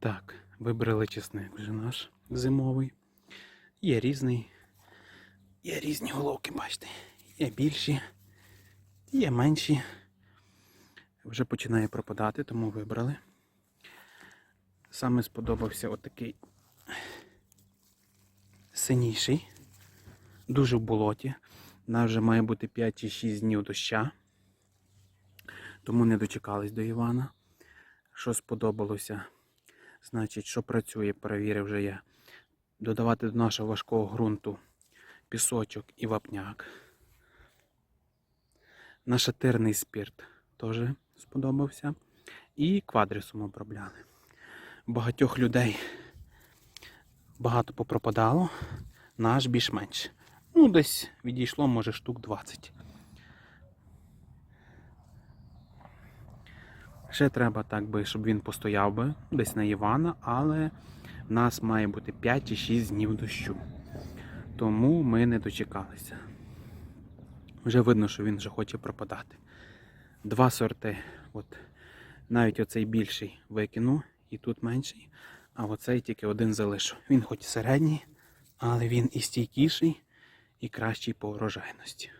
Так, вибрали чесник вже наш зимовий. Є різний. Є різні головки, бачите. Є більші, є менші. Вже починає пропадати, тому вибрали. Саме сподобався отакий синіший. Дуже в болоті. У нас вже має бути 5 чи 6 днів доща. Тому не дочекались до Івана. Що сподобалося? Значить, що працює, перевірив вже я. Додавати до нашого важкого ґрунту пісочок і вапняк. Нашатирний спірт теж сподобався. І квадрісом обробляли. Багатьох людей багато попропадало, наш більш-менш. Ну, десь відійшло, може, штук 20. Ще треба так би, щоб він постояв би десь на Івана, але в нас має бути 5 чи 6 днів дощу. Тому ми не дочекалися. Вже видно, що він вже хоче пропадати. Два сорти. От, навіть оцей більший викину, і тут менший, а оцей тільки один залишу. Він хоч середній, але він і стійкіший, і кращий по врожайності.